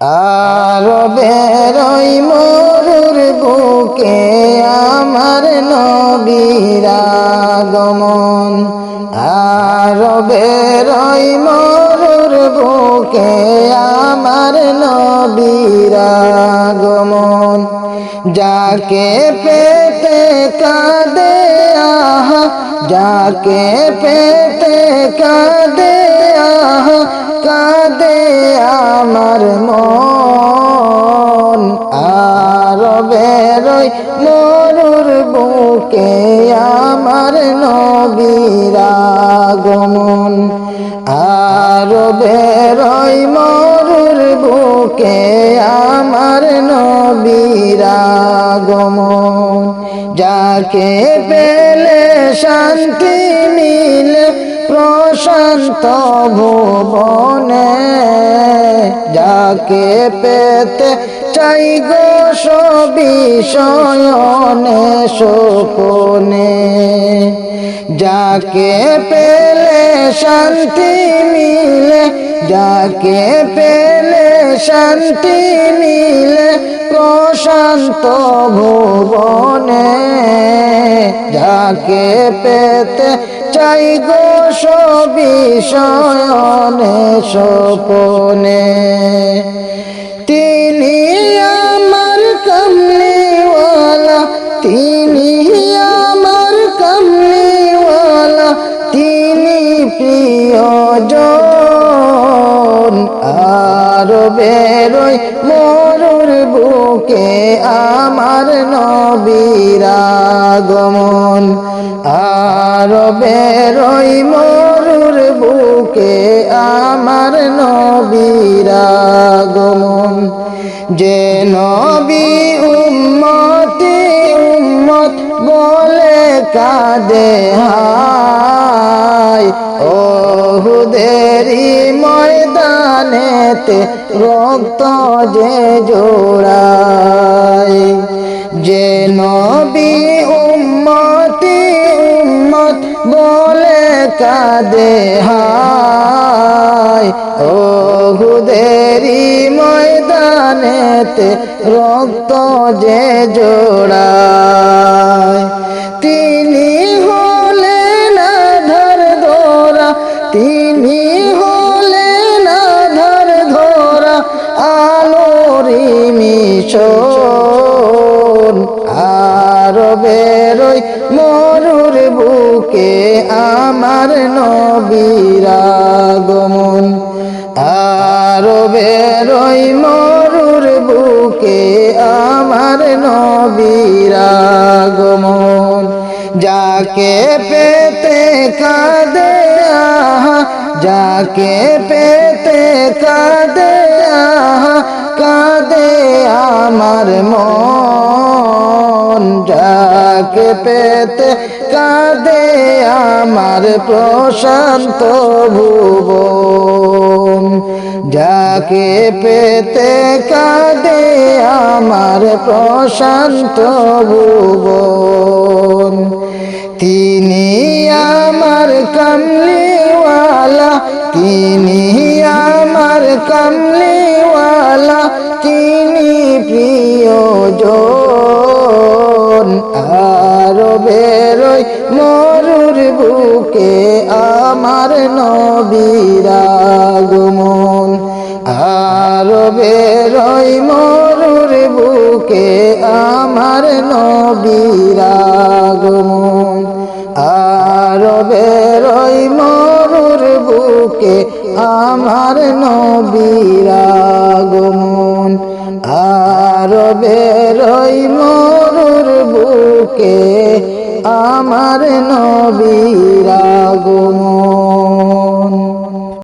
আর বেরোই মরুর বুকে আমার নবীরাগমন আর বেরোই মরুর বুকে আমার নবীরাগমন যাকে পেতে কাঁদে, আহা যাকে পেতে কাঁদে কাঁদে আমার মন আর বেরোই মরুর বুকে আমার নবীরাগমন আর বেরোই মরুর বুকে আমার নবীরাগমন যাকে পেলে শান্তি মিলে, প্রশান্ত ভুবনে, যাকে পেতে চাই গো সবিষয়নে সোপনে যাকে পেলে শান্তি মিলে, যাকে পেলে শান্তি মিলে প্রশান্ত ভুবনে যাকে পেতে চাই গো সবিষয়নে সোপনে আমার নবীরাগমন আর বেরোই মরুর বুকে আমার নবীরাগমন যে নবী উম্মতি উম্মত বলে কাঁদে ও হুদেরি ময়দানেতে রক্ত যে জোড়ায়। যে নবী উম্মতি উম্মত বলে কাঁদে হায়। ও হুদেরি ময়দানেতে রক্ত যে জোড়ায়। মিশন আর বেরোই মরুর বুকে আমার নবীরাগমন আর বেরোই মরুর বুকে আমার নবীরাগমন যাকে পেতে কাঁদে যাকে পেতে কাঁদে কাঁদে আমার মন, যাকে পেতে কাঁদে আমার প্রশান্ত ভুবন, যাকে পেতে কাঁদে আমার প্রশান্ত ভুবন। তিনি আমার কমলিওয়ালা, তিনি আমার কমলিওয়ালা আমার নবীরাগমন আর বেরোই মরুর বুকে আমার নবীরাগমন আর বেরোই মরুর বুকে আমার নবীরাগমন আর বেরোই মরুর বুকে আমার নবীরাগমন